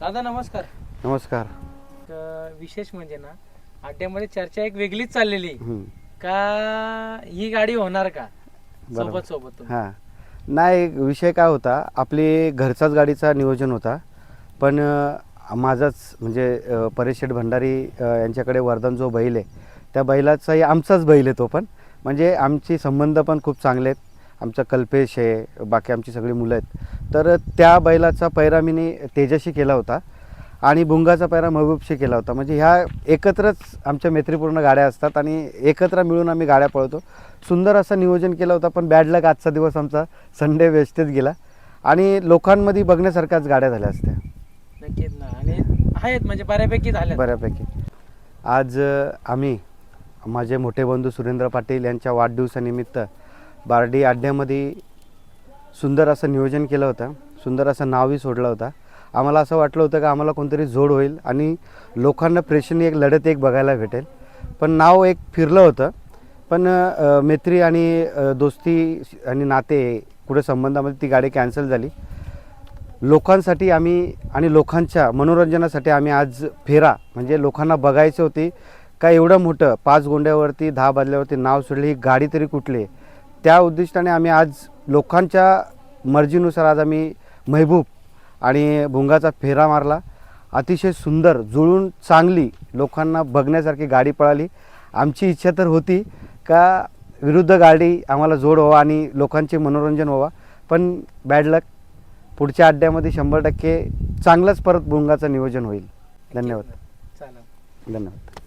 दादा नमस्कार. नमस्कार. विशेष म्हणजे ना अड्ड्यामध्ये चर्चा एक वेगळीच चाललेली. का ही गाडी होणार का? बरोबर. सोबत सोबत तुम्ही? हां. नाही विषय काय होता आपली घरचाच गाडीचा नियोजन होता. पण अ, माझाच म्हणजे अ, परेश शेठ भंडारी अ, यांच्याकडे वरदान जो बैल आहे त्या बैलाचाही आमचाच बैल आहे तो पण. म्हणजे आमचे संबंध पण खूप चांगले आहेत. आमचा कल्पेश आहे बाकी आमची सगळी मुलं आहेत. तर त्या बैलाचा पैरा मी तेजाशी केला होता आणि भुंगाचा पैरा महबूबशी केला होता. म्हणजे ह्या एकत्रच आमच्या मैत्रीपूर्ण गाड्या असतात आणि एकत्र मिळून आम्ही गाड्या पळतो. सुंदर असं नियोजन केलं होतं पण बॅड लक आजचा दिवस आमचा संडे वेस्टेच गेला. आणि लोकांमध्ये बघण्यासारख्याच गाड्या झाल्या असत्या. नक्कीच ना. आणि आहेत म्हणजे बऱ्यापैकी झाल्या बऱ्यापैकी. आज आम्ही माझे मोठे बंधू सुरेंद्र पाटील यांच्या वाढदिवसानिमित्त बार्डी अड्ड्यामध्ये सुंदर असं नियोजन केलं होतं. सुंदर असं नावही सोडलं होतं. आम्हाला असं वाटलं होतं का आम्हाला कोणतरी जोड होईल आणि लोकांना प्रेक्षणीय एक लढत एक बघायला भेटेल. पण नाव एक फिरलं होतं. पण मैत्री आणि दोस्ती आणि नाते कुठे संबंधामध्ये ती गाडी कॅन्सल झाली. लोकांसाठी आम्ही आणि लोकांच्या मनोरंजनासाठी आम्ही आज फेरा म्हणजे लोकांना बघायचं होती का एवढं मोठं पाच गोंड्यावरती दहा बाजल्यावरती नाव सोडले ही गाडी तरी कुठली आहे? त्या उद्दिष्टाने आम्ही आज लोकांच्या मर्जीनुसार आज आम्ही महबूब आणि भुंगाचा फेरा मारला. अतिशय सुंदर जुळून चांगली लोकांना बघण्यासारखी गाडी पळाली. आमची इच्छा तर होती का विरुद्ध गाडी आम्हाला जोड व्हावा आणि लोकांचे मनोरंजन व्हावा. पण बॅड लक पुढच्या अड्ड्यामध्ये शंभर टक्के चांगलंच परत भुंगाचं नियोजन होईल. धन्यवाद. चालेल. धन्यवाद.